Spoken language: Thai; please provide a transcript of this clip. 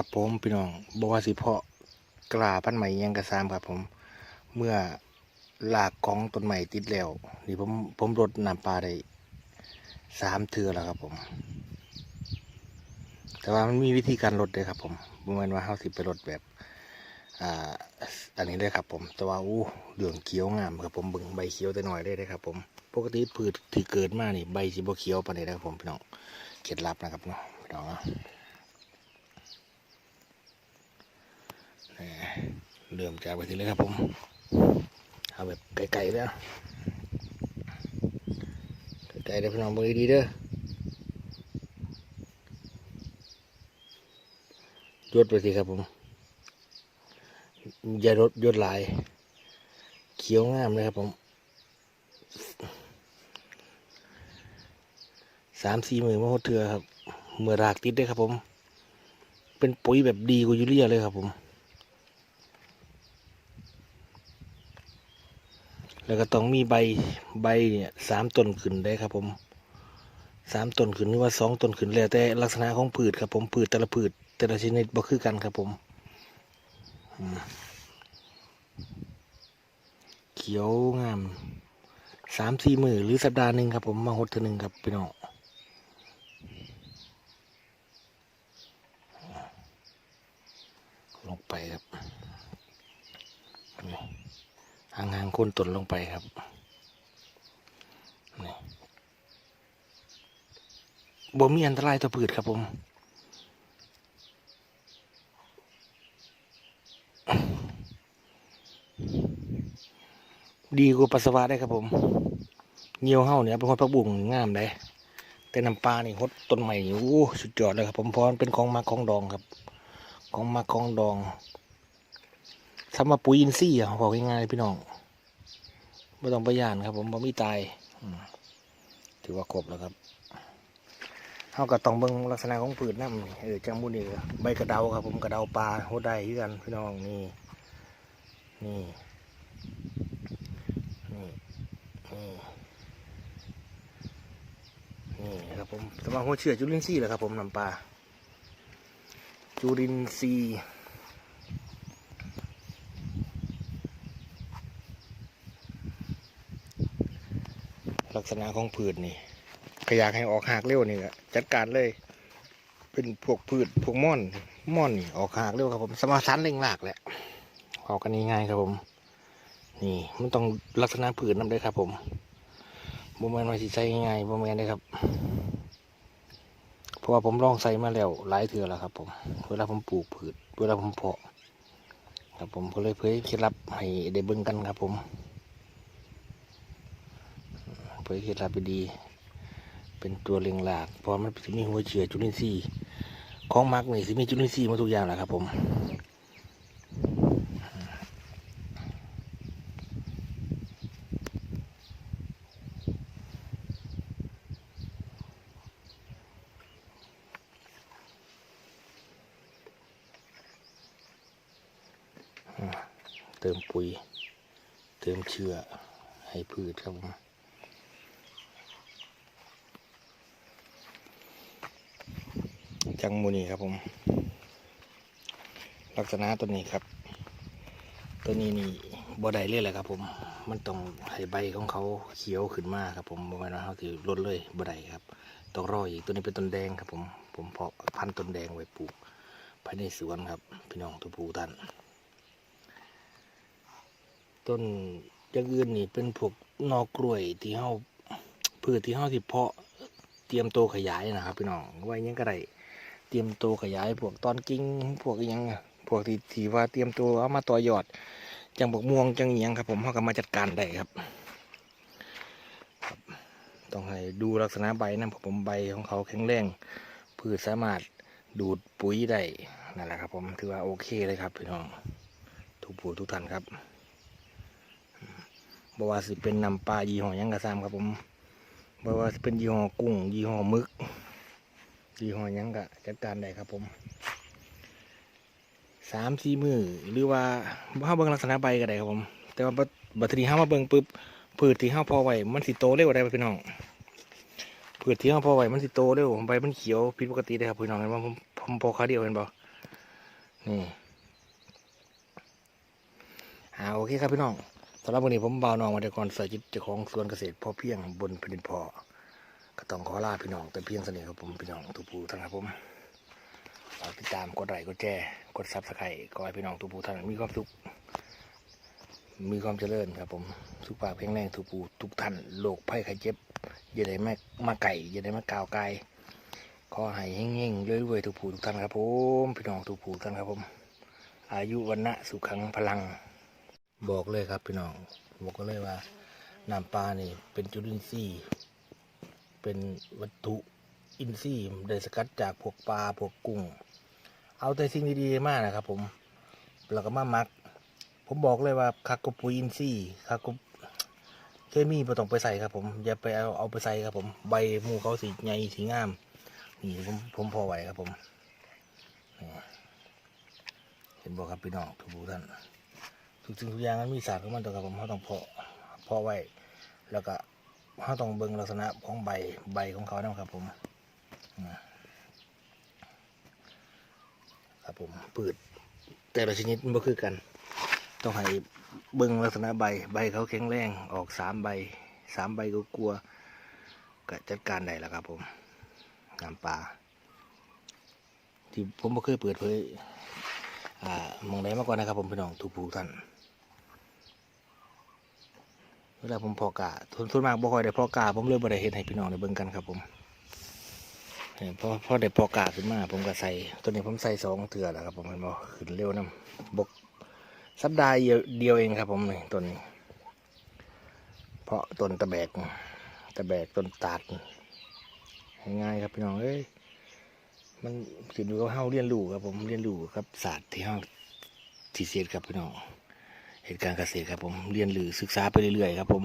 ครับผมพี่น้องบอกว่าสิเพาะกล้าพันธุ์ใหม่ยังกระซามครับ ผม เมื่อหลากของต้นใหม่ติดแล้วนี่ผมผมรดน้ำปลาได้สามเทือแล้วครับผม แต่ว่ามันมีวิธีการลดด้วยครับผมประมาณว่าเฮาสิไปลดแบบอ่าอันนี้เลยครับ ผม แต่ว่าอู้เหลืองเขียวงามครับผมเบิ่งใบเขียวแต่น้อยได้เลยครับ ผม ปกติพืชที่เกิดมานี่ใบสิบ่เขียวปานใดนะครับผมพี่น้องเคล็ดลับนะครับเนาะพี่น้องเนาะ เริ่มจากไปทีเลยครับผม เอาแบบไกลๆแล้วไกลๆเด้พี่น้องมือดีเด้อยดไปสิครับผมอย่ารดยดหลาย เขียวงามเลยครับผมสามสี่หมือมาหดเถื่อครับ เมื่อรากติดได้ครับผม เป็นปุ๋ยแบบดีกว่ายูเรียเลยครับผม แล้วก็ต้องมีใบใบเนี่ยสามต้นขึ้นได้ครับผมสามต้นขึ้นหรือว่าสองต้นขึ้นแล้วแต่ลักษณะของพืชครับผมพืชแต่ละพืชแต่ละชนิดบ่คือกันครับผมเขียวงามสามสี่มือหรือสัปดาห์หนึ่งครับผมมาหดเทอหนึ่งครับพี่น้องลงไปครับ หางๆโคนต้นลงไปครับนี่บ่มีอันตรายต่อพืชครับผมดีกว่าปัสสาวะได้ครับผมเงียวเห่าเนี่ยเป็นคนพักบุ่งงามได้แต่น้ำปลานี่ฮดต้นใหม่โอ้สุดยอดเลยครับผมเพราะมันเป็นของมาของดองครับ ของมาของดองสำหรับปุ๋ยอินทรีย์อะบอกง่ายๆพี่น้อง ไม่ต้องประหยานครับ ผมบ่มีตายถือว่าครบแล้วครับเขาก็ต้องเบิ่งลักษณะของผืนน้ำเออจังบุนี่ใบกระเดาครับ ผมกระเดาปลาโหดได้คือกันพี่น้องนี่นี่นี่นี่นี่ครับผมสำหรับหัวเชื่อจุลินทรีย์แหละครับ ผมน้ำปลาจุลินทรีย์ ษณะของพืชนี่ก็อยากให้ออกหากเร็วนี่จัดการเลย เป็นพวกพืชพวกม่อนม่อนนี่ออกหากเร็วครับผมสมาสันเร่งรากแหละออกกันง่ายๆครับผม นี่มันต้องลักษณะพืชนำด้วยครับ ผมโมเมนต์มาสิใช้ง่ายโมเมนเลยครับ เพราะว่าผมลองใส่มาแล้วหลายเถื่อแล้วครับ ผมเวลาผมปลูกพืชเวลาผมเพาะ ครับผมก็เลยเผยเคล็ดลับให้ได้เบิ่งกันครับผม เผยเคล็ดลับไปดี เป็นตัวเลียงหลากเพราะมันจะมีหัวเชื้อจุลินทรีย์ของมักนี่สิมีจุลินทรีย์มาทุกอย่างแหละครับผมเติมปุ๋ย เติมเชื้อให้พืชครับผม จังมูนี่ครับผม ลักษณะตัวนี้ครับ ตัวนี้นี่บ่ได้เลยแหละครับ ผม มันต้องให้ใบของเขาเขียวขึ้นมาครับ ผมบ่แม่นว่าเขาถือลดเลยบ่ได้ครับต้องรออีกตัวนี้เป็นต้นแดงครับผม ผมเพาะพันธุ์ต้นแดงไว้ปลูกภายในสวนครับ พี่น้องทุกผู้ท่านต้นอย่างอื่นนี่เป็นพวกนอกล้วยที่เฮาพืชที่เฮาสิเพาะเตรียมโตวขยายนะครับ พี่น้องไว้ยังก็ได้ เตรียมโตวขยายพวกตอนกิ่งพวกยังพวกที่ที่ว่าเตรียมตัวเอามาต่อยอดจังบกม่วงจังอหยังครับ ผมเฮาก็มาจัดการได้ครับต้องให้ดูลักษณะใบนะผมใบของเขาแข็งแรงพืชสามารถดูดปุ๋ยได้นั่นแหละครับ ผมถือว่าโอเคเลยครับพี่น้องทุกผู้ทุกท่านครับบว่าสิเป็นนำปลายี่ห้อยังกระซามครับผมบว่าสิเป็นยี่ห้อกุ้งยี่ห้อมึก ยี่ห้อยังก็จัดการได้ครับผมสามสี่มือหรือว่าห้าเบิ่งลักษณะใบก็ได้ครับผม แต่ว่าบัดบัดทีนี้ห้ามาเบิ่งปุ๊บพืชที่ห้าพอไหวมันสิโตเร็วได้บ่พี่น้องพืชที่ห้าพอไหวมันสิโตเร็วใบมันเขียวผิดปกติเลยครับพี่น้องเห็นว่าผมผมพอขาเดียวเห็นบ่นี่อ่าโอเคครับพี่น้องสำหรับวันนี้ผมบ่าวน้องวัตกรเสยจิตเจ้าของสวนเกษตรพอเพียงบนแผ่นดินพอ ก็ต้องขอลาพี่น้องแต่เพียงเสน่ห์ครับผมพี่น้องทุกผู้ท่านครับผมฝากติดตามกดไลค์กดแชร์กดซับสไครต์ขอให้พี่น้องทุกผู้ท่านมีความสุขมีความเจริญครับผมสุขภาพแข็งแรงทุกผู้ทุกท่านโรคภัยไข้เจ็บอย่าได้มามาไก่อย่าได้มากาวไกลขอให้เฮงๆรวยๆทุกผู้ทุกท่านครับผมพี่น้องทุกผู้ท่านครับผม อายุวันนะสุขังพลัง บอกเลยครับพี่น้องบอกก็เลยว่าน้ำปลานี่เป็นจุลินทรีย์ เป็นวัตถุอินทรีย์ได้สกัดจากพวกปลาพวกกุ้ง เอาแต่สิ่งดีๆมากนะครับ ผมแล้วก็มามัก ผมบอกเลยว่าคักกบปุ๋ยอินทรีย์คักบเคมีไม่ต้องไปใส่ครับ ผมอย่าไปเอาเอาไปใส่ครับ ผมใบมูเขาสีใหญ่สีงามนี่ผมผมพอไหวครับ ผมเห็นบอกครับพี่น้องทุกท่านทุกสิ่งทุกอย่างมันมีศาสตร์ของมันตัวครับผมเขาต้องพาะเพาะไว้แล้วก็ เขาต้องเบิ่งลักษณะของใบใบของเขานะครับผมครับผมพืชแต่ละชนิดมันก็คือกัน ต้องให้เบิ่งลักษณะใบใบเขาแข็งแรงออกสามใบสามใบก็กลัวก็จัดการได้แล้วครับผมน้ำปลาที่ผมไม่เคยเปิดเผยอ่ามองไหนมาก่อนนะครับผมพี่น้องทุกผู้ท่าน เวลาผมพอกาทุนทุนมากบ่ค่อยได้พอกาผมเลยบ่ได้เห็นให้พี่น้องได้เบิ่งกันครับผมเออพอพอได้พอกาขึ้นมา ผมก็ใส่ตัวนี้ผมใส่สองเถื่อแล้วครับผมเห็นบ่ขึ้นเร็วนํบกสัปดาห์เดียวเดียวเองครับผมนี่ต้นนี้ เพราะต้นตะแบกตะแบกต้นตาดง่ายครับพี่น้องเอ้ยมันขึ้นอยู่กับเฮาเรียนรู้ครับผมเรียนรู้ครับศาสตร์ที่เฮาที่เสียดครับพี่น้อง เหตุการณ์เกษตรครับผมเรียนหรือศึกษาไปเรื่อยๆครับผม